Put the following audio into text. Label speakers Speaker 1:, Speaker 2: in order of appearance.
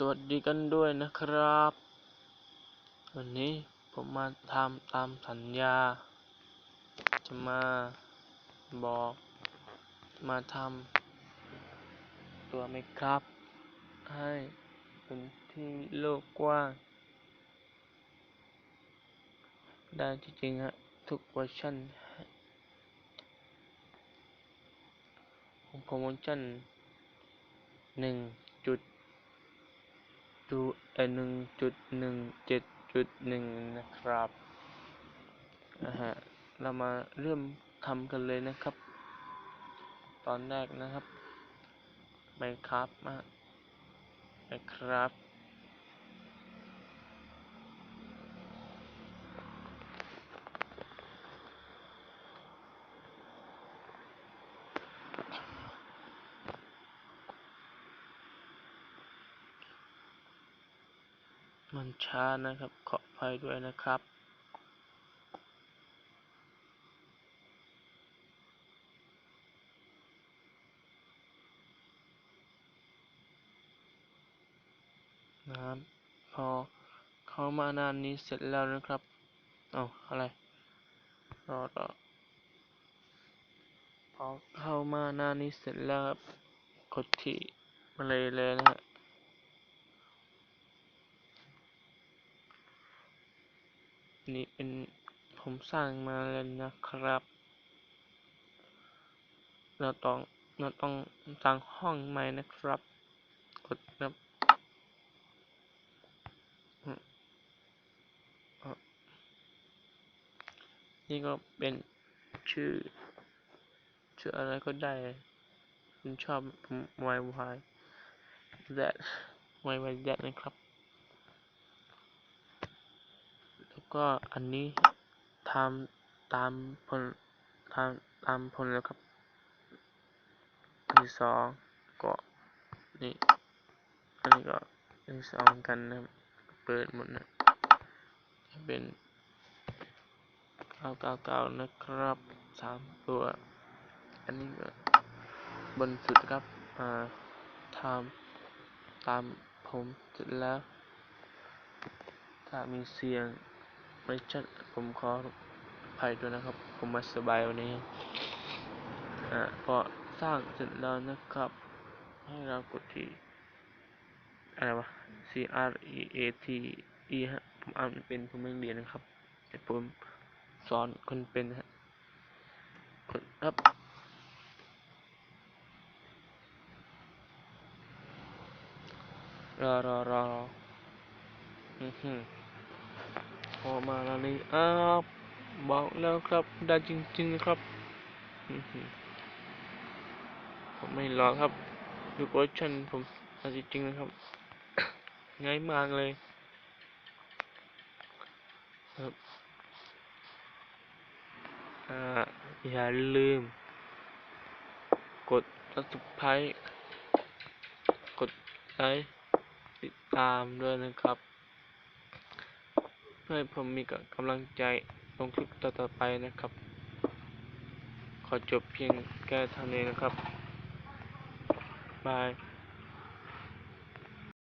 Speaker 1: สวัสดีกันด้วยนะครับ วันนี้ผมมาทำตามสัญญา จะมาบอกมาทำตัวไหมครับ ให้เป็นที่โลกกว้าง ได้จริงๆฮะทุกเวอร์ชันของโปรโมชั่นหนึ่ง ดูเอหนึ่งจุดหนึ่งเจ็ดจุดหนึ่งนะครับนะฮะเรามาเริ่มทำกันเลยนะครับ ตอนแรกนะครับไมครั มันช้านะครับ ขออภัยด้วยนะครับ นะครับ พอเข้ามานานนี้เสร็จแล้วนะครับเอาอะไร รอรอพอเข้ามานานนี้เสร็จแล้วครับ กดที่มาเลยเลยนะฮะ นี่เป็นผมสร้างมาแล้วนะครับ เราต้องเราต้องสร้างห้องใหม่นะครับ กดนะนี่ก็เป็นชื่อ ชื่ออะไรก็ได้คุณชอบผม y y that y y that นะครับ แล้ว ก็อันนี้ทำตามผลทำตามผลแล้วครับอันที่สองก็นี่อันนี้ก็อันที่สองกันนะครับเปิดหมดนะจะเป็นเก้าเก้าเก้านะครับสามตัว อันนี้ก็บนสุดครับอ่าทำตามผมเสร็จแล้วถ้ามีเสียง ไม่ชัดผมขอภัยด้วยนะครับ ผมมาสบายวันนี้อ่าพอสร้างเสร็จแล้วนะครับ ให้เรากดที่อะไรวะ C R E A T E ฮะผมอ่านเป็นผมไม่เรียนนะครับ แต่ผมสอนคนเป็นฮะกดครับรอรอรออือหือ พอมาแล้วนี่อ้าวบอกแล้วครับ ได้จริง ๆ ครับ ผมไม่รอครับ ดูโปรชั่นผมได้จริงๆนะครับ ง่ายมากเลย ครับ อ่า อย่าลืม กด subscribe กดไลค์ติดตามด้วยนะครับ พื่อให้ผมมีกำลังใจลงคลิปต่อๆไปนะครับ ขอจบเพียงแค่เท่านี้นะครับบาย